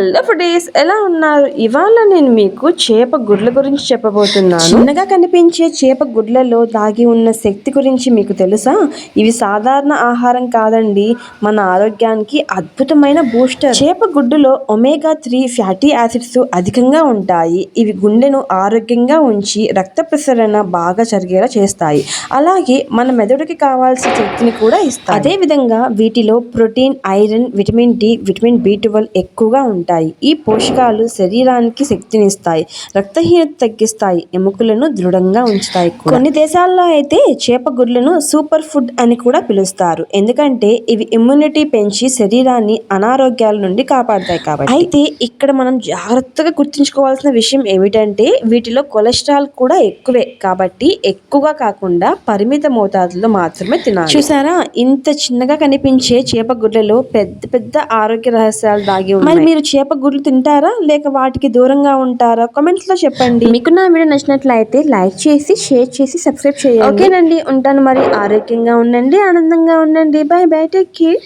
Hello foodies ఎలా ఉన్నారు? ఇవాళ నేను మీకు చేప గుడ్ల గురించి చెప్పబోతున్నాను. చిన్నగా కనిపించే చేప గుడ్లలో దాగి ఉన్న శక్తి గురించి మీకు తెలుసా? ఇవి సాధారణ ఆహారం కాదండి. మన ఆరోగ్యానికి అద్భుతమైన బూస్టర్. చేప గుడ్డులో ఒమేగా త్రీ ఫ్యాటీ యాసిడ్స్ అధికంగా ఉంటాయి. ఇవి గుండెను ఆరోగ్యంగా ఉంచి రక్త ప్రసరణ బాగా జరిగేలా చేస్తాయి. అలాగే మన మెదడుకి కావాల్సిన శక్తిని కూడా ఇస్తాయి. అదేవిధంగా వీటిలో protein iron vitamin D vitamin B twelve ఎక్కువగా ఉంటాయి. ఈ పోషకాలు శరీరానికి శక్తినిస్తాయి. రక్తహీనత తగ్గిస్తాయి. ఎముకలను దృఢంగా ఉంచుతాయి కొన్ని దేశాల్లో అయితే చేప గుడ్లను సూపర్ ఫుడ్ అని కూడా పిలుస్తారు. ఎందుకంటే ఇవి ఇమ్యూనిటీ పెంచి శరీరాన్ని అనారోగ్యాల నుండి కాపాడతాయి కాబట్టి. అయితే ఇక్కడ మనం జాగ్రత్తగా గుర్తుంచుకోవాల్సిన విషయం ఏమిటంటే వీటిలో కొలెస్ట్రాల్ కూడా ఎక్కువే. కాబట్టి ఎక్కువగా కాకుండా పరిమిత మోతాదులో మాత్రమే తినాలి. చూసారా? ఇంత చిన్నగా కనిపించే చేప గుడ్లలో పెద్ద పెద్ద ఆరోగ్య రహస్యాలు దాగి ఉన్నాయి. మీరు చేప గుడ్లు తింటారా? లేక వాటికి దూరంగా ఉంటారా? కామెంట్స్లో చెప్పండి. మీకు నా వీడియో నచ్చినట్లయితే లైక్ చేసి షేర్ చేసి సబ్స్క్రైబ్ చేయండి. ఓకేనండి. ఉంటాను మరి. ఆరోగ్యంగా ఉండండి ఆనందంగా ఉండండి. Bye bye take care.